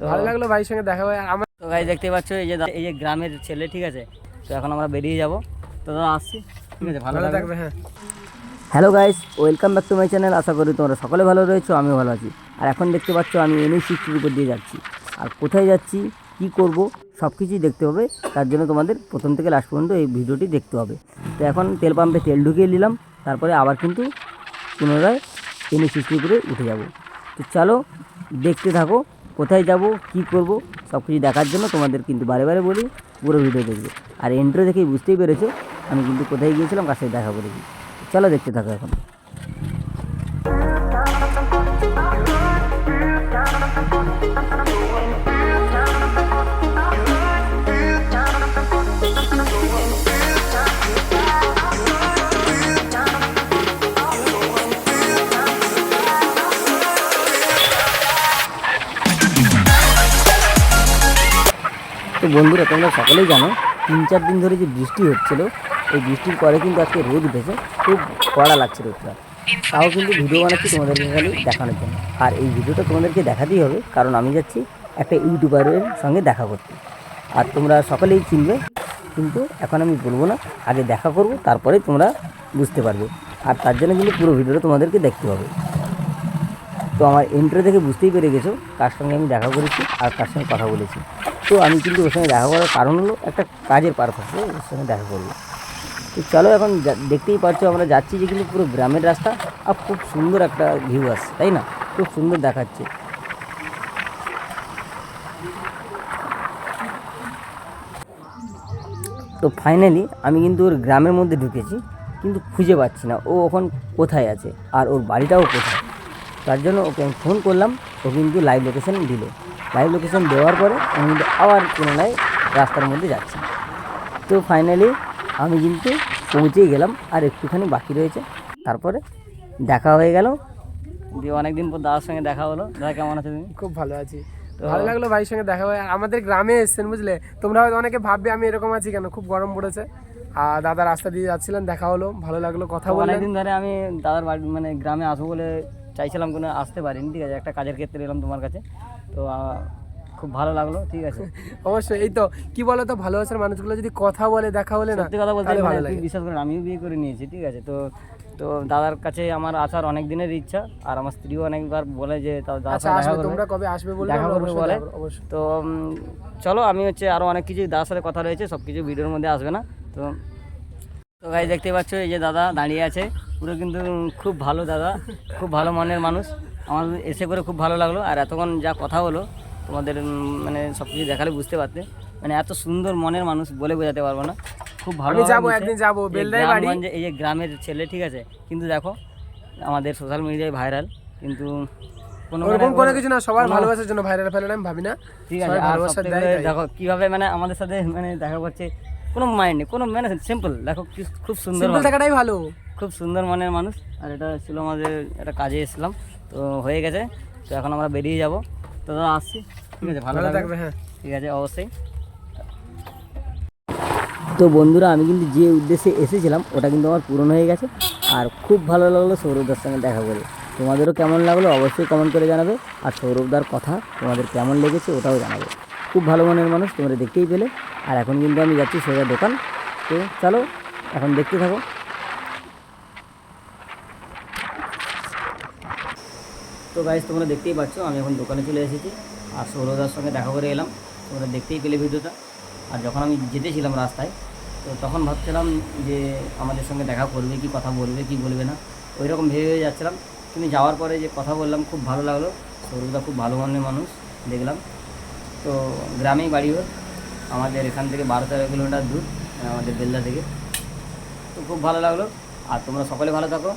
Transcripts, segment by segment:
তো ভালো লাগল ভাইয়ের সঙ্গে দেখা হয়ে। আমার তো ভাই দেখতে পাচ্ছ এই যে এই যে গ্রামের ছেলে ঠিক আছে? তো এখন আমরা বেরিয়ে যাব। তো দাদা আসছি। ঠিক আছে ভালো থাকবে হ্যাঁ। Hello guys welcome back to my channel আশা করি তোমরা সকলে ভালো রয়েছো আমিও ভালো আছি। আর এখন দেখতে পাচ্ছ আমি এনএ সিক্সটির উপর দিয়ে যাচ্ছি। আর কোথায় যাচ্ছি কি করব সব কিছুই দেখতে হবে। তার জন্য তোমাদের প্রথম থেকে লাস্ট পর্যন্ত এই ভিডিওটি দেখতে হবে। তো এখন তেল পাম্পে তেল ঢুকিয়ে নিলাম। তারপরে আবার কিন্তু পুনরায় এনএ সিক্সটির উপরে উঠে যাব। তো চলো দেখতে থাকো। কোথায় যাব, কি করব সব কিছু দেখার জন্য তোমাদের কিন্তু বারে বারে বলি, পুরো ভিডিও দেখবে। আর এন্ট্রো দেখেই বুঝতেই পেরেছ, আমি কিন্তু কোথায় গিয়েছিলাম, কার সাথে দেখা করেছি। চলো দেখতে থাকো এখন। তো বন্ধুরা, তোমরা সকলেই জানো, তিন চার দিন ধরে যে বৃষ্টি হচ্ছিল, এই বৃষ্টির পরে কিন্তু আজকে রোদ উঠেছে, খুব কড়া লাগছে রোদটা। তাও কিন্তু ভিডিও বানাচ্ছি তোমাদেরকে খালি দেখানোর জন্য। আর এই ভিডিওটা তোমাদেরকে দেখাতেই হবে, কারণ আমি যাচ্ছি একটা ইউটিউবারের সঙ্গে দেখা করতে। আর তোমরা সকলেই চিনবে, কিন্তু এখন আমি বলব না, আগে দেখা করব, তারপরে তোমরা বুঝতে পারবে। আর তার জন্য কিন্তু পুরো ভিডিওটা তোমাদেরকে দেখতে হবে। তো আমার এন্ট্রি থেকে বুঝতেই পেরে গেছো, কার সঙ্গে আমি দেখা করেছি আর কার সঙ্গে কথা বলেছি। তো আমি কিন্তু ওর সঙ্গে দেখা করার কারণ হলো একটা কাজের পারপাসে ওর সঙ্গে দেখা করব তো চলো এখন দেখতেই পাচ্ছ আমরা যাচ্ছি যে কিন্তু পুরো গ্রামের রাস্তা আর খুব সুন্দর একটা ভিউ আসছে, তাই না? খুব সুন্দর দেখাচ্ছে। তো ফাইনালি আমি কিন্তু ওর গ্রামের মধ্যে ঢুকেছি, কিন্তু খুঁজে পাচ্ছি না, ও এখন কোথায় আছে? আর ওর বাড়িটাও কোথায়? তার জন্য ওকে আমি ফোন করলাম, ও কিন্তু লাইভ লোকেশন দিল। লাইভ লোকেশন দেওয়ার পরে আমি কিন্তু আবার পুনরায় রাস্তার মধ্যে যাচ্ছি তো ফাইনালি আমি কিন্তু পৌঁছেই গেলাম আর একটুখানি বাকি রয়েছে। তারপরে দেখা হয়ে গেল। দিয়ে অনেকদিন পর দাদার সঙ্গে দেখা হলো। দাদা কেমন আছে তুমি? খুব ভালো আছি। ভালো লাগল ভাইয়ের সঙ্গে দেখা হয়ে। আমাদের গ্রামে এসেছেন বুঝলে? তোমরা হয়তো অনেকে ভাববে আমি এরকম আছি কেন? খুব গরম পড়েছে। আর দাদা রাস্তা দিয়ে যাচ্ছিলেন দেখা হলো। ভালো লাগল কথা বলে। অনেকদিন ধরে আমি দাদার বাড়ি মানে গ্রামে আসব বলে চাইছিলাম কোনো আসতে পারিনি। ঠিক আছে একটা কাজের ক্ষেত্রে এলাম তোমার কাছে। তো খুব ভালো লাগল ঠিক আছে। অবশ্যই এই তো কি বলো তো ভালোবাসার মানুষগুলো যদি কথা বলে দেখা হলে না কথা বলতে মানে ভালো লাগে। বিশ্বাস করেন আমিও বিয়ে করে নিয়েছি ঠিক আছে। তো তো দাদার কাছে আমার আসার অনেক দিনের ইচ্ছা আর আমার স্ত্রীও অনেকবার বলে যে আচ্ছা তোমরা কবে আসবে বলবে? দেখা করবে বলে। তো চলো আমি হচ্ছে আরও অনেক কিছু দাদার সাথে কথা রয়েছে সব কিছু ভিডিওর মধ্যে আসবে না। তো তো ভাই দেখতে পাচ্ছ এই যে দাদা দাঁড়িয়ে আছে। পুরো কিন্তু খুব ভালো দাদা খুব ভালো মনের মানুষ। আমার এসে করে খুব ভালো লাগল। আর এতক্ষণ যা কথা হলো তোমাদের মানে সব কিছু দেখালে বুঝতে পারতে। মানে এত সুন্দর মনের মানুষ বলে বোঝাতে পারব না। খুব ভালো যাব একদিন যাব বেলদাই বাড়ি। এই যে গ্রামের ছেলে ঠিক আছে? কিন্তু দেখো আমাদের সোশ্যাল মিডিয়ায় ভাইরাল কিন্তু কোনো মানে ওরকম কোনো কিছু না সবার ভালোবাসার জন্য ভাইরাল ফেলেন আমি ভাবি না। ঠিক আছে আর দেখো কীভাবে মানে আমাদের সাথে মানে দেখা করছে কোনো মাইন্ড নেই কোনো মানে সিম্পল দেখো খুব সুন্দর থাকাটাই ভালো। খুব সুন্দর মনের মানুষ। আর এটা ছিল আমাদের একটা কাজে এসেছিলাম। তো হয়ে গেছে। তো এখন আমরা বেরিয়ে যাব। তো দাদা আসছি। ঠিক আছে ভালো থাকবে হ্যাঁ। ঠিক আছে অবশ্যই। তো বন্ধুরা আমি কিন্তু যে উদ্দেশ্যে এসেছিলাম ওটা কিন্তু আমার পূরণ হয়ে গেছে। আর খুব ভালো লাগল সৌরভদার সঙ্গে দেখা করে। তোমাদেরও কেমন লাগল অবশ্যই কমেন্ট করে জানাবে। আর সৌরভদার কথা তোমাদের কেমন লেগেছে ওটাও জানাবে। খুব ভালো মনের মানুষ তোমরা দেখতেই পেলে। আর এখন কিন্তু আমি যাচ্ছি সোজা দোকান। তো চলো এখন দেখতে থাকো। তো গাইজ তোমরা দেখতেই পাচ্ছ, আমি এখন দোকানে চলে এসেছি। আর সৌরদার সঙ্গে দেখা করে এলাম। তোমরা দেখতেই পেলে ভিডিওটা। আর যখন আমি যেতেছিলাম রাস্তায়, তো তখন ভাবছিলাম যে আমাদের সঙ্গে দেখা করবে কি, কথা বলবে কি, বলবে না। ওই রকম ভেবে যাচ্ছিলাম। কিন্তু যাওয়ার পরে যে কথা বললাম, খুব ভালো লাগল। সৌরদা খুব ভালো মনের মানুষ, দেখলাম। তো গ্রামেই বাড়ি ওর। আমাদের এখান থেকে বারো তেরো কিলোমিটার দূর, আমাদের বেলদা থেকে। তো খুব ভালো লাগল। আর তোমরা সকলে ভালো থাকো।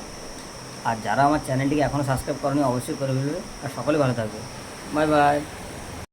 আর যারা আমার চ্যানেলটিকে এখনও সাবস্ক্রাইব করেনি, অবশ্যই করে ফেলবে। আর সকলে ভালো থাকবে। Bye bye.